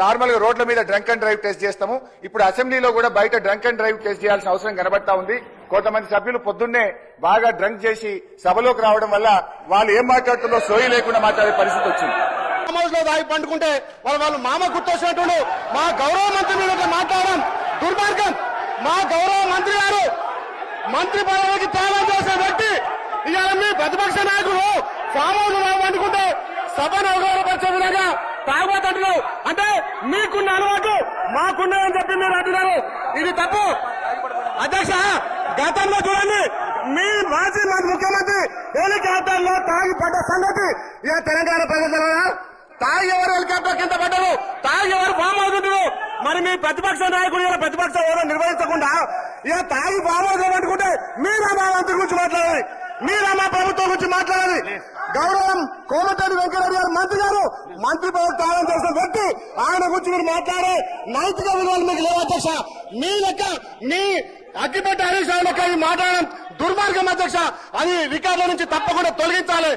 నార్మల్గా రోడ్ల మీద డ్రంక్ అండ్ డ్రైవ్ టెస్ట్ చేస్తాము. ఇప్పుడు అసెంబ్లీలో కూడా బయట డ్రంక్ అండ్ డ్రైవ్ టెస్ట్ చేయాల్సిన అవసరం కనబడతా ఉంది. కొంతమంది సభ్యులు పొద్దున్నే బాగా డ్రంక్ చేసి సభలోకి రావడం వల్ల వాళ్ళు ఏం మాట్లాడుతుందో సోయి లేకుండా మాట్లాడే పరిస్థితి వచ్చింది. లో దాగి పండుకుంటే వాళ్ళ వాళ్ళు మామ గుర్తొచ్చినట్టు మా గౌరవ మంత్రి మీద మాట్లాడడం దుర్మార్గం. మా గౌరవ మంత్రి గారు మంత్రి పదవికి త్యాగం చేసే వ్యక్తి. ఇవాళ మీ ప్రతిపక్ష నాయకులు ఫామ్ పండుకుంటే సభను అవగాహనపరిచే అంటే మీకున్న అలవాటు మాకున్నాయని చెప్పి మీరు అంటున్నారు ఇది తప్పు. అధ్యక్ష గతంలో చూడండి మీ మాజీ మాజీ ముఖ్యమంత్రి హెలికాప్టర్లో తాగి పడ్డ సంగతి ఇక తెలంగాణ ప్రజల తాగి ఎవరు హెలికాప్టర్ కింద పడ్డారు? తాగి ఎవరు ఫామ్ అవుతుంటారు మరి మీ ప్రతిపక్ష నాయకుడు ఇలా ప్రతిపక్ష హోదా నిర్వహించకుండా ఇక తాగి ఫామ్ హౌస్ అనుకుంటే మీరా మా మంత్రి గురించి మాట్లాడాలి. మీరా మా ప్రభుత్వం గురించి మాట్లాడాలి. గౌరవం కోమటిరెడ్డి వెంకటరెడ్డి గారు మంత్రి గారు మంత్రి పదవి త్యాగం చేసిన వ్యక్తి ఆయన గురించి మీరు మాట్లాడే నైతిక విలువలు మీకు లేవు అధ్యక్ష? మీ లెక్క మీ అగ్గిపెట్ట హరీష్ రావు లెక్క ఈ మాట్లాడడం దుర్మార్గం అధ్యక్ష. అది రికార్డుల నుంచి తప్పకుండా తొలగించాలి.